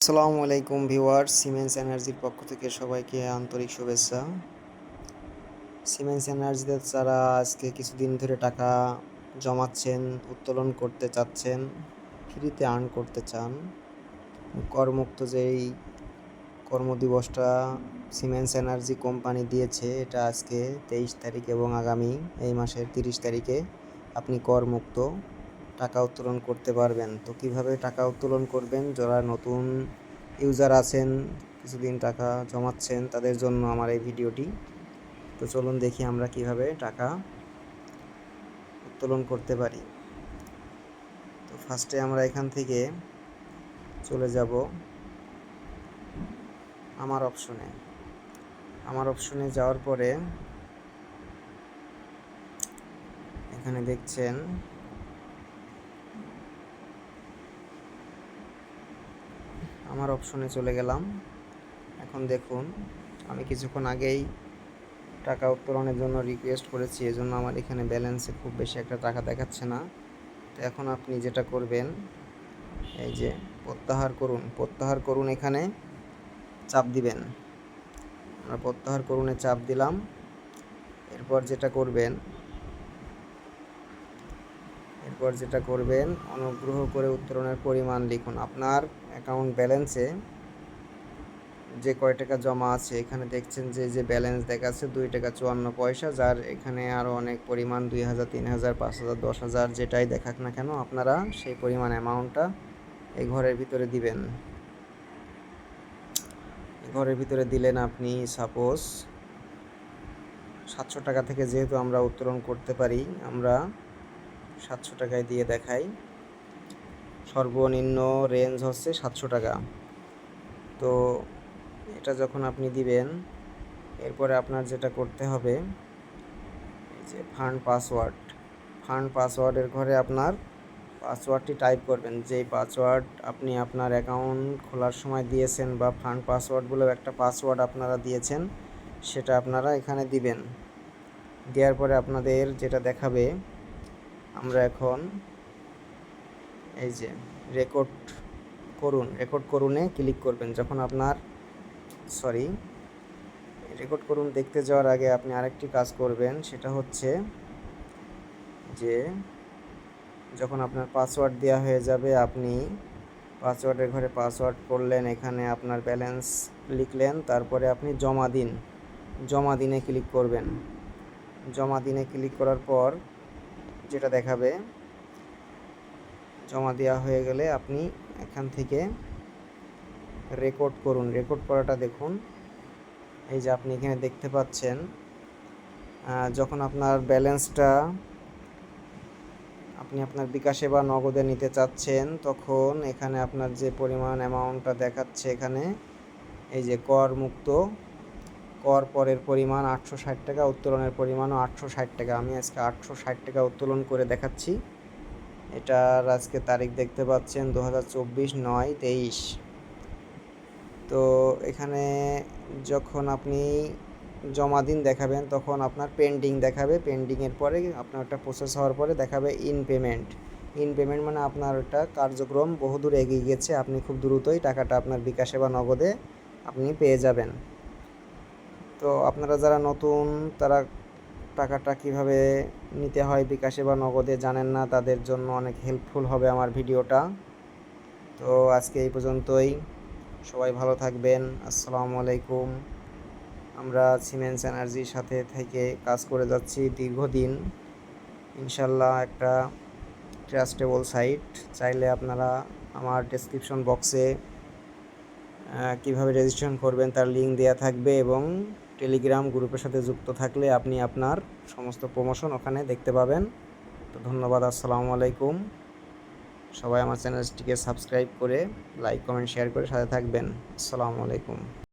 আসসালামু আলাইকুম viewer siemens এনার্জির পক্ষ থেকে সবাইকে আন্তরিক শুভেচ্ছা। সিমেন্স এনার্জিতে যারা আজকে কিছুদিন ধরে টাকা জমাচ্ছেন, উত্তোলন করতে চাচ্ছেন, ফ্রিতে আর্ন করতে চান, করমুক্ত যেই কর্মদিবসটা সিমেন্স এনার্জি কোম্পানি দিয়েছে, এটা আজকে তেইশ তারিখ এবং আগামী এই মাসের তিরিশ তারিখে আপনি করমুক্ত। টাকা উত্তোলন করতে পারবেন। তো কীভাবে টাকা উত্তোলন করবেন? যারা নতুন ইউজার আছেন, কিছুদিন টাকা জমাচ্ছেন, তাদের জন্য আমার এই ভিডিওটি। তো চলুন দেখি আমরা কীভাবে টাকা উত্তোলন করতে পারি। তো ফার্স্টে আমরা এখান থেকে চলে যাব আমার অপশনে আমার অপশনে যাওয়ার পরে এখানে দেখছেন আমার অপশনে চলে গেলাম। এখন দেখুন, আমি কিছুক্ষণ আগেই টাকা উত্তোলনের জন্য রিকোয়েস্ট করেছি, এজন্য আমার এখানে ব্যালেন্সে খুব বেশি একটা টাকা দেখাচ্ছে না। তো এখন আপনি যেটা করবেন, এই যে প্রত্যাহার করুন প্রত্যাহার করুন এখানে, চাপ দিবেন। আমরা প্রত্যাহার করুনে চাপ দিলাম। এরপর যেটা করবেন এরপর যেটা করবেন, অনুগ্রহ করে উত্তোলনের পরিমাণ লিখুন। আপনার অ্যাকাউন্ট ব্যালেন্সে যে কয় টাকা জমা আছে, এখানে দেখছেন যে যে ব্যালেন্স দেখাচ্ছে দুই টাকা চুয়ান্ন পয়সা, যার এখানে আরও অনেক পরিমাণ দুই হাজার, তিন হাজার, পাঁচ হাজার, দশ হাজার যেটাই দেখাক না কেন, আপনারা সেই পরিমাণ অ্যামাউন্টটা এই ঘরের ভিতরে দিবেন। ঘরের ভিতরে দিলেন আপনি সাপোজ সাতশো টাকা থেকে যেহেতু আমরা উত্তোলন করতে পারি, আমরা সাতশো টাকায় দিয়ে দেখাই। সর্বনিম্ন রেঞ্জ হচ্ছে সাতশো টাকা। তো এটা যখন আপনি দিবেন, এরপরে আপনার যেটা করতে হবে যে ফান্ড পাসওয়ার্ড ফান্ড পাসওয়ার্ডের ঘরে আপনার পাসওয়ার্ডটি টাইপ করবেন। যেই পাসওয়ার্ড আপনি আপনার অ্যাকাউন্ট খোলার সময় দিয়েছেন বা ফান্ড পাসওয়ার্ড বলেও একটা পাসওয়ার্ড আপনারা দিয়েছেন, সেটা আপনারা এখানে দিবেন। দেওয়ার পরে আপনাদের যেটা দেখাবে আমরা এখন এই যে রেকর্ড করুন রেকর্ড করুনে ক্লিক করবেন। যখন আপনার সরি রেকর্ড করুন দেখতে যাওয়ার আগে আপনি আরেকটি কাজ করবেন, সেটা হচ্ছে যে যখন আপনার পাসওয়ার্ড দেওয়া হয়ে যাবে, আপনি পাসওয়ার্ডের ঘরে পাসওয়ার্ড করলেন, এখানে আপনার ব্যালেন্স লিখলেন, তারপরে আপনি জমা দিন। জমা দিনে ক্লিক করবেন। জমা দিনে ক্লিক করার পর যেটা দেখাবে, জমা দেওয়া হয়ে গেলে আপনি এখান থেকে রেকর্ড করুন। রেকর্ড করাটা দেখুন। এই যে আপনি এখানে দেখতে পাচ্ছেন যখন আপনার ব্যালেন্সটা আপনি আপনার বিকাশে বা নগদে নিতে চাচ্ছেন, তখন এখানে আপনার যে পরিমাণ অ্যামাউন্টটা দেখাচ্ছে এখানে, এই যে কর মুক্ত কর পরের পরিমাণ আটশো ষাট টাকা, উত্তোলনের পরিমাণও আটশো ষাট টাকা। আমি আজকে আটশো ষাট টাকা উত্তোলন করে দেখাচ্ছি। এটার আজকে তারিখ দেখতে পাচ্ছেন দু হাজার চব্বিশ নয় তেইশ। তো এখানে যখন আপনি জমা দিন দেখাবেন, তখন আপনার পেন্ডিং দেখাবে। পেন্ডিংয়ের পরে আপনার ওটা প্রসেস হওয়ার পরে দেখাবে ইন পেমেন্ট ইন পেমেন্ট মানে আপনার ওটা কার্যক্রম বহুদূর এগিয়ে গেছে। আপনি খুব দ্রুতই টাকাটা আপনার বিকাশে বা নগদে আপনি পেয়ে যাবেন। তো আপনারা যারা নতুন, তারা টাকাটা কীভাবে নিতে হয় বিকাশে বা নগদে জানেন না, তাদের জন্য অনেক হেল্পফুল হবে আমার ভিডিওটা। তো আজকে এই পর্যন্তই। সবাই ভালো থাকবেন। আসসালামু আলাইকুম। আমরা সিমেন্স এনার্জির সাথে থেকে কাজ করে যাচ্ছি দীর্ঘদিন। ইনশাল্লাহ একটা ট্রাস্টেবল সাইট চাইলে আপনারা আমার ডেসক্রিপশন বক্সে কীভাবে রেজিস্ট্রেশন করবেন তার লিঙ্ক দেওয়া থাকবে এবং টেলিগ্রাম গ্রুপের সাথে যুক্ত থাকলে আপনি আপনার সমস্ত প্রমোশন ওখানে দেখতে পাবেন। তো ধন্যবাদ, আসসালামু আলাইকুম। সবাই আমার চ্যানেলটিকে সাবস্ক্রাইব করে লাইক কমেন্ট শেয়ার করে সাথে থাকবেন। আসসালামু আলাইকুম।